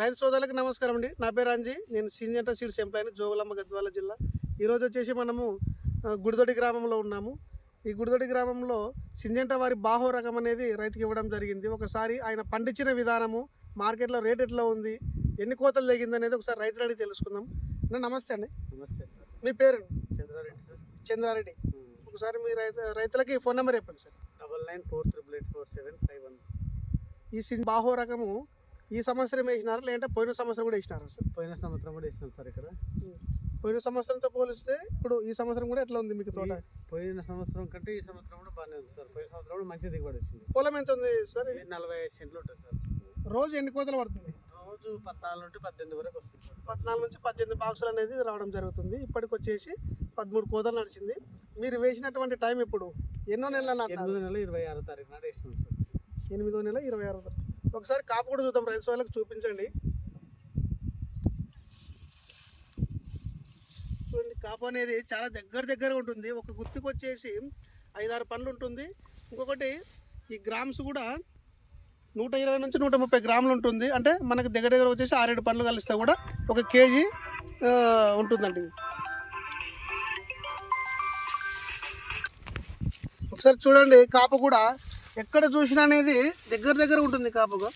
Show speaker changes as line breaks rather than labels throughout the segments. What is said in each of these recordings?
రైతు సోదరులకు నమస్కారం అండి. నా పేరు అంజీ. నేను Syngenta seeds employee Jogulamma Gadwal జిల్లా. ఈరోజు వచ్చేసి మనము గుడిదొడి గ్రామంలో ఉన్నాము. ఈ గుడిదొడి గ్రామంలో సింజంట వారి బాహో రకం అనేది రైతుకి ఇవ్వడం జరిగింది. ఒకసారి ఆయన పండించిన విధానము మార్కెట్లో రేట్ ఎట్లా ఉంది ఎన్ని కోతలు తెగింది అనేది ఒకసారి రైతులు అడిగి తెలుసుకుందాం. నమస్తే అండి.
నమస్తే సార్.
మీ పేరు?
చంద్రారెడ్డి సార్.
చంద్రారెడ్డి. ఒకసారి మీ రైతు రైతులకి ఫోన్ నెంబర్ చెప్పండి sir.
Double nine four triple eight four seven five one.
ఈ సిన్ బాహో రకము ఈ సంవత్సరం వేసినారా లేదంటే పోయిన సంవత్సరం కూడా వేసినారా సార్.
పోయిన సంవత్సరం కూడా వేసినాం సార్ ఇక్కడ.
పోయిన సంవత్సరంతో పోలిస్తే ఇప్పుడు ఈ సంవత్సరం కూడా ఎట్లా ఉంది మీకు తోట?
పోయిన సంవత్సరం కంటే ఈ సంవత్సరం కూడా బాగానే ఉంది సార్. పోయిన సంవత్సరం కూడా మంచి దిగుబడి వచ్చింది.
పొలం ఎంత ఉంది సార్ ఇది?
నలభై ఐదు సెంట్లు ఉంటుంది సార్.
రోజు ఎన్ని కోతలు పడుతుంది?
రోజు పద్నాలుగు నుండి పద్దెనిమిది వరకు వస్తుంది
పద్నాలుగు నుంచి పద్దెనిమిది బాక్సులు అనేది రావడం జరుగుతుంది. ఇప్పటికి వచ్చేసి పదమూడు కోతలు నడిచింది. మీరు వేసినటువంటి టైం ఇప్పుడు ఎన్నో నెలల
ఎనిమిది నెలల ఇరవై ఆరో తారీఖు నాడు వేసినాం సార్.
ఎనిమిదో నెల ఇరవై ఆరో తారీఖు. ఒకసారి కాపు కూడా చూద్దాం రైతు సోదరులకు చూపించండి. చూడండి కాపు అనేది చాలా దగ్గర దగ్గర ఉంటుంది. ఒక గుత్తికి వచ్చేసి ఐదారు పనులు ఉంటుంది. ఇంకొకటి ఈ గ్రామ్స్ కూడా నూట ఇరవై నుంచి నూట ముప్పై గ్రాములు ఉంటుంది. అంటే మనకు దగ్గర దగ్గర వచ్చేసి ఆరేడు పనులు కలిస్తే కూడా ఒక కేజీ ఉంటుందండి. ఒకసారి చూడండి కాపు కూడా ఎక్కడ చూసినా అనేది దగ్గర దగ్గర ఉంటుంది కాపుగా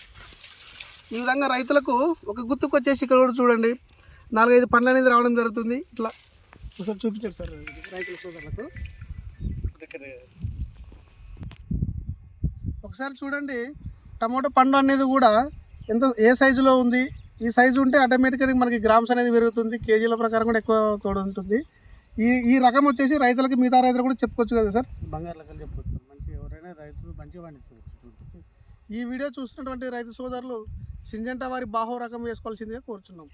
ఈ విధంగా రైతులకు ఒక గుర్తుకు వచ్చేసి ఇక్కడ కూడా చూడండి. నాలుగైదు పండ్లు అనేది రావడం జరుగుతుంది. ఇట్లా ఒకసారి చూపించండి సార్ రైతుల సోదరులకు. ఒకసారి చూడండి. టమాటో పండు అనేది కూడా ఎంత ఏ సైజులో ఉంది? ఈ సైజు ఉంటే ఆటోమేటిక్గా మనకి గ్రామ్స్ అనేది పెరుగుతుంది. కేజీల ప్రకారం కూడా ఎక్కువ తోడు ఉంటుంది ఈ ఈ రకం వచ్చేసి రైతులకి మిగతా రైతులు కూడా చెప్పుకోవచ్చు కదా సార్?
బంగారు లెక్కలు చెప్పుకోవచ్చు. సార్ రైతులు మంచిగా పండించవచ్చు.
ఈ వీడియో చూసినటువంటి రైతు సోదరులు సింజంట వారి బాహో రకం వేసుకోవాల్సిందిగా కోరుచున్నాం.